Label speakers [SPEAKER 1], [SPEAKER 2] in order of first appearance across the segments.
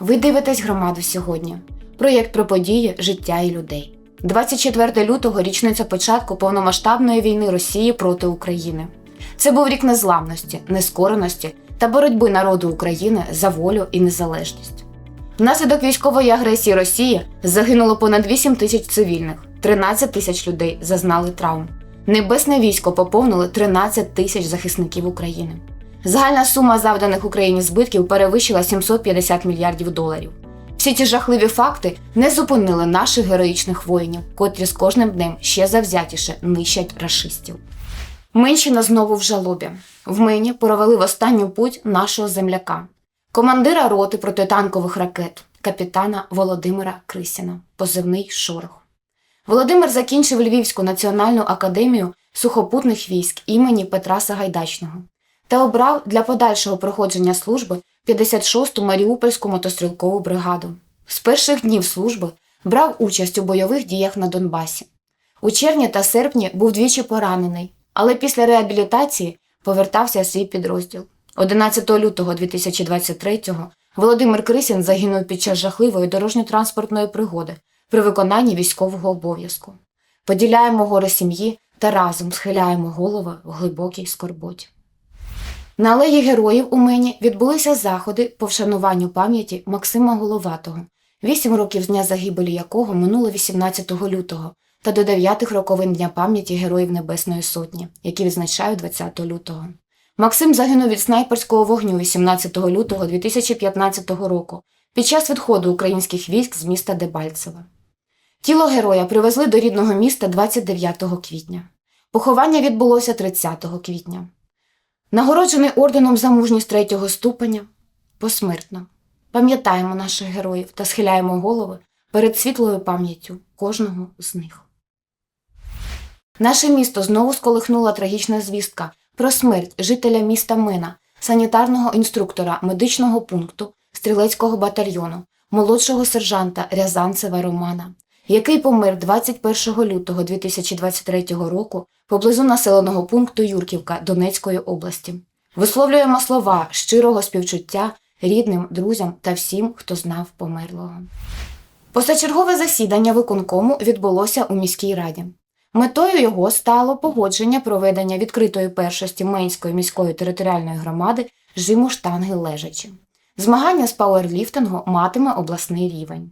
[SPEAKER 1] Ви дивитесь громаду сьогодні. Проєкт про події, життя і людей. 24 лютого річниця початку повномасштабної війни Росії проти України. Це був рік незламності, нескореності та боротьби народу України за волю і незалежність. Внаслідок військової агресії Росії загинуло понад 8 тисяч цивільних, 13 тисяч людей зазнали травм. Небесне військо поповнили 13 тисяч захисників України. Загальна сума завданих Україні збитків перевищила 750 мільярдів доларів. Всі ті жахливі факти не зупинили наших героїчних воїнів, котрі з кожним днем ще завзятіше нищать рашистів. Менщина знову в жалобі. В мені провели в останню путь нашого земляка, командира роти протитанкових ракет, капітана Володимира Крисіна, позивний Шорох. Володимир закінчив Львівську національну академію сухопутних військ імені Петра Сагайдачного та обрав для подальшого проходження служби 56-ту Маріупольську мотострілкову бригаду. З перших днів служби брав участь у бойових діях на Донбасі. У червні та серпні був двічі поранений, але після реабілітації повертався свій підрозділ. 11 лютого 2023-го Володимир Крисін загинув під час жахливої дорожньо-транспортної пригоди при виконанні військового обов'язку. Поділяємо горе сім'ї та разом схиляємо голови в глибокій скорботі. На алеї героїв у мені відбулися заходи по вшануванню пам'яті Максима Головатого, вісім років з дня загибелі якого минуло 18 лютого, та до дев'ятих роковин Дня пам'яті Героїв Небесної Сотні, які відзначають 20 лютого. Максим загинув від снайперського вогню 18 лютого 2015 року під час відходу українських військ з міста Дебальцеве. Тіло героя привезли до рідного міста 29 квітня. Поховання відбулося 30 квітня. Нагороджений орденом за мужність третього ступеня посмертно. Пам'ятаємо наших героїв та схиляємо голови перед світлою пам'яттю кожного з них. Наше місто знову сколихнула трагічна звістка про смерть жителя міста Мина, санітарного інструктора медичного пункту стрілецького батальйону, молодшого сержанта Рязанцева Романа, який помер 21 лютого 2023 року поблизу населеного пункту Юрківка Донецької області. Висловлюємо слова щирого співчуття рідним, друзям та всім, хто знав померлого. Позачергове засідання виконкому відбулося у міській раді. Метою його стало погодження проведення відкритої першості Менської міської територіальної громади жиму штанги лежачі. Змагання з пауерліфтингу матиме обласний рівень.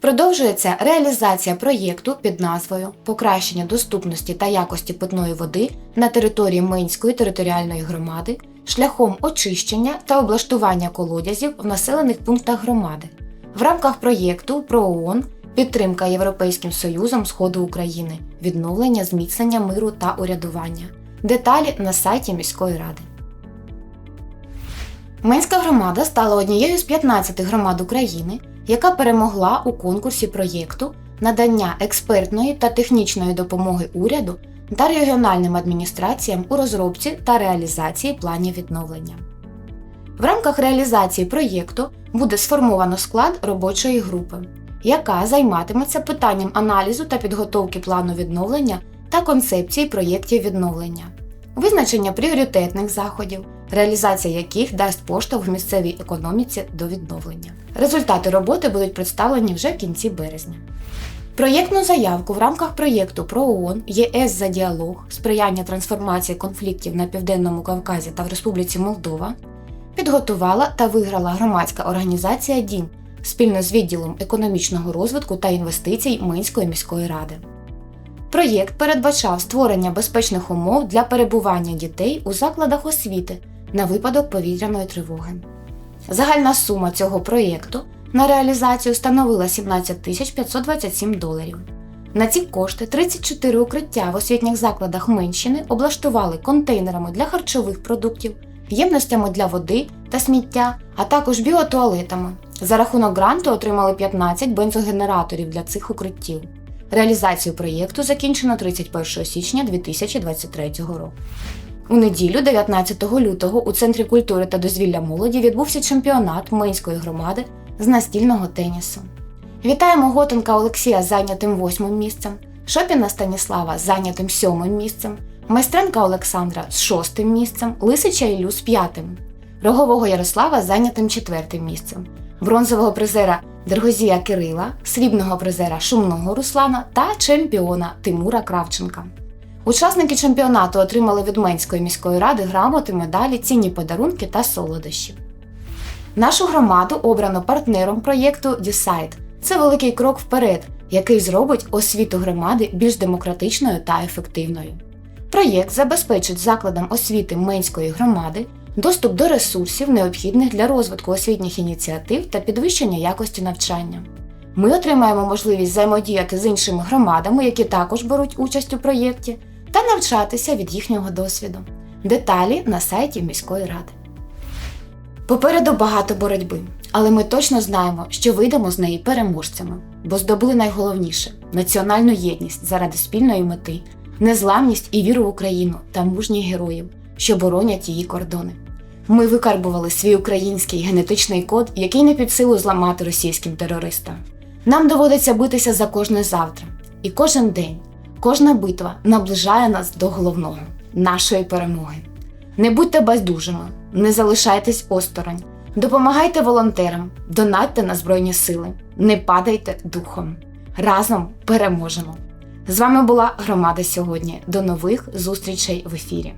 [SPEAKER 1] Продовжується реалізація проєкту під назвою Покращення доступності та якості питної води на території Минської територіальної громади шляхом очищення та облаштування колодязів в населених пунктах громади в рамках проєкту ПРООН Підтримка Європейським Союзом Сходу України, відновлення зміцнення миру та урядування. Деталі на сайті міської ради. Минська громада стала однією з 15 громад України, яка перемогла у конкурсі проєкту надання експертної та технічної допомоги уряду та регіональним адміністраціям у розробці та реалізації планів відновлення. В рамках реалізації проєкту буде сформовано склад робочої групи, яка займатиметься питанням аналізу та підготовки плану відновлення та концепції проєктів відновлення, визначення пріоритетних заходів, реалізація яких дасть поштовх в місцевій економіці до відновлення. Результати роботи будуть представлені вже в кінці березня. Проєктну заявку в рамках проєкту про ООН ЄС за діалог сприяння трансформації конфліктів на Південному Кавказі та в Республіці Молдова підготувала та виграла громадська організація Дім спільно з відділом економічного розвитку та інвестицій Минської міської ради. Проєкт передбачав створення безпечних умов для перебування дітей у закладах освіти на випадок повітряної тривоги. Загальна сума цього проєкту на реалізацію становила 17 тисяч 527 доларів. На ці кошти 34 укриття в освітніх закладах Менщини облаштували контейнерами для харчових продуктів, ємностями для води та сміття, а також біотуалетами. За рахунок гранту отримали 15 бензогенераторів для цих укриттів. Реалізацію проєкту закінчено 31 січня 2023 року. У неділю, 19 лютого, у Центрі культури та дозвілля молоді відбувся чемпіонат Минської громади з настільного тенісу. Вітаємо Готенка Олексія зайнятим восьмим місцем, Шопіна Станіслава зайнятим сьомим місцем, Майстренка Олександра з шостим місцем, Лисича Ілю з п'ятим, Рогового Ярослава зайнятим четвертим місцем, бронзового призера Дергозія Кирила, срібного призера Шумного Руслана та чемпіона Тимура Кравченка. Учасники чемпіонату отримали від Менської міської ради грамоти, медалі, цінні подарунки та солодощі. Нашу громаду обрано партнером проєкту Decide. Це великий крок вперед, який зробить освіту громади більш демократичною та ефективною. Проєкт забезпечить закладам освіти Менської громади доступ до ресурсів, необхідних для розвитку освітніх ініціатив та підвищення якості навчання. Ми отримаємо можливість взаємодіяти з іншими громадами, які також беруть участь у проєкті, та навчатися від їхнього досвіду. Деталі на сайті міської ради. Попереду багато боротьби, але ми точно знаємо, що вийдемо з неї переможцями, бо здобули найголовніше національну єдність заради спільної мети, незламність і віру в Україну та мужніх героїв, що боронять її кордони. Ми викарбували свій український генетичний код, який не під силу зламати російським терористам. Нам доводиться битися за кожне завтра, і кожен день, кожна битва наближає нас до головного нашої перемоги. Не будьте байдужими, не залишайтесь осторонь, допомагайте волонтерам, донатьте на Збройні Сили, не падайте духом. Разом переможемо! З вами була громада сьогодні. До нових зустрічей в ефірі.